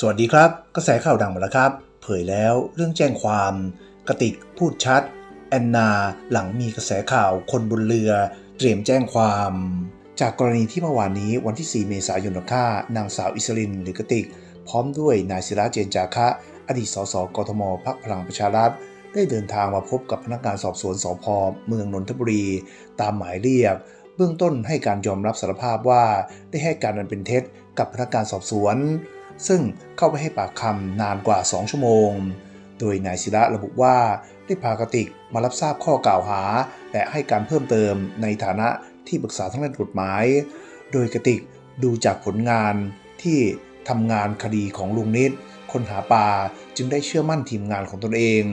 สวัสดีครับ กระแสข่าวดังมาแล้วครับ เผยแล้วเรื่องแจ้งความกระติกพูดชัด แอนนาหลังมีกระแสข่าวคนบนเรือ เตรียมแจ้งความ จากกรณีที่เมื่อวานนี้วันที่ 4 เมษายนฆ่านางสาวอิสรินหรือกระติก พร้อมด้วยนายศิระเจนจาคะ อดีตสสกทมพักพลังประชารัฐได้เดินทางมาพบกับพนักงานสอบสวนสพเมืองนนทบุรี ตามหมายเรียก เบื้องต้นให้การยอมรับสารภาพว่าได้ให้การอันเป็นเท็จกับพนักงานสอบสวน ซึ่งเข้าไปให้ปากคำนานกว่า 2 ชั่วโมง โดยนายศิระระบุว่าได้พากติกมารับทราบข้อกล่าวหา และให้การเพิ่มเติมในฐานะที่ปรึกษาทางด้านกฎหมาย โดยกติกดูจากผลงานที่ทำงานคดีของลุงนิด คนหาปลาจึงได้เชื่อมั่นทีมงานของตนเอง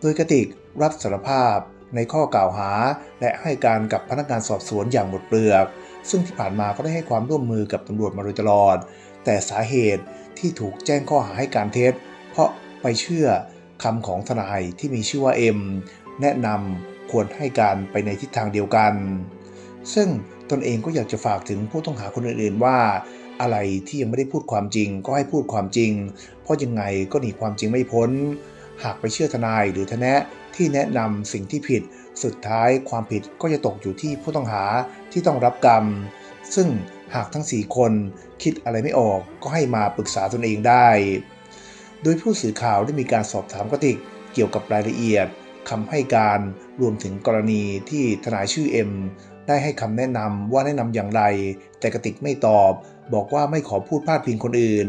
โดยกติกรับสารภาพในข้อกล่าวหา และให้การกับพนักงานสอบสวนอย่างหมดเปลือก ซึ่งที่ผ่านมาก็ได้ให้ความร่วมมือกับตำรวจมาโดยตลอด แต่สาเหตุที่ถูกแจ้งข้อหาให้การเท็จ เพราะไปเชื่อคำของทนายที่มีชื่อว่าเอ็มแนะนำควรให้การไปในทิศทางเดียวกัน ซึ่งตนเองก็อยากจะฝากถึงผู้ต้องหาคนอื่นๆว่า อะไรที่ยังไม่ได้พูดความจริงก็ให้พูดความจริง เพราะยังไงก็หนีความจริงไม่พ้น หากไปเชื่อทนายหรือทนะที่แนะนำสิ่งที่ผิด สุดท้ายความผิดก็จะตกอยู่ที่ผู้ต้องหาที่ต้องรับกรรม ซึ่ง หากทั้ง 4 คนคิดอะไรไม่ออกก็ให้มาปรึกษาตนเองได้ โดยผู้สื่อข่าวได้มีการสอบถามกติกเกี่ยวกับรายละเอียดคำให้การรวมถึงกรณีที่ทนายชื่อเอ็มได้ให้คำแนะนำว่าแนะนำอย่างไร แต่กติกไม่ตอบ บอกว่าไม่ขอพูดพาดพิงคนอื่น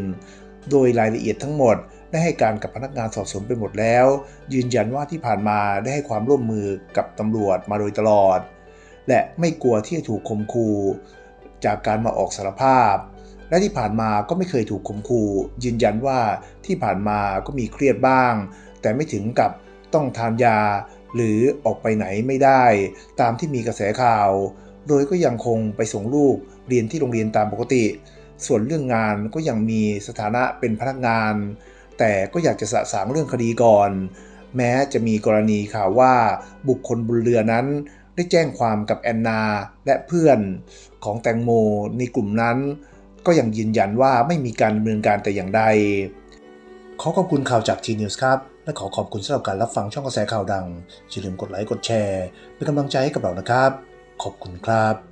โดยรายละเอียดทั้งหมดได้ให้การกับพนักงานสอบสวนไปหมดแล้ว ยืนยันว่าที่ผ่านมาได้ให้ความร่วมมือกับตำรวจมาโดยตลอด และไม่กลัวที่จะถูกข่มขู่ จากการมาออกสารภาพ และที่ผ่านมาก็ไม่เคยถูกข่มขู่ยืนยันว่าที่ผ่านมาก็มีเครียดบ้าง แต่ไม่ถึงกับต้องทานยา หรือออกไปไหนไม่ได้ ตามที่มีกระแสข่าว โดยก็ยังคงไปส่งลูกเรียนที่โรงเรียนตามปกติ ส่วนเรื่องงานก็ยังมีสถานะเป็นพนักงาน แต่ก็อยากจะสะสางเรื่องคดีก่อน แม้จะมีกรณีข่าวว่าบุคคลบนเรือนั้น ได้แจ้งความกับแอนนา และเพื่อนของแตงโมในกลุ่มนั้น ก็ยังยืนยันว่าไม่มีการดำเนินการแต่อย่างใด ขอขอบคุณข่าวจากทีนิวส์ครับ และขอขอบคุณสำหรับการรับฟังช่องกระแสข่าวดังอย่าลืมกดไลค์กดแชร์ เป็นกำลังใจให้กับเรานะครับ ขอบคุณครับ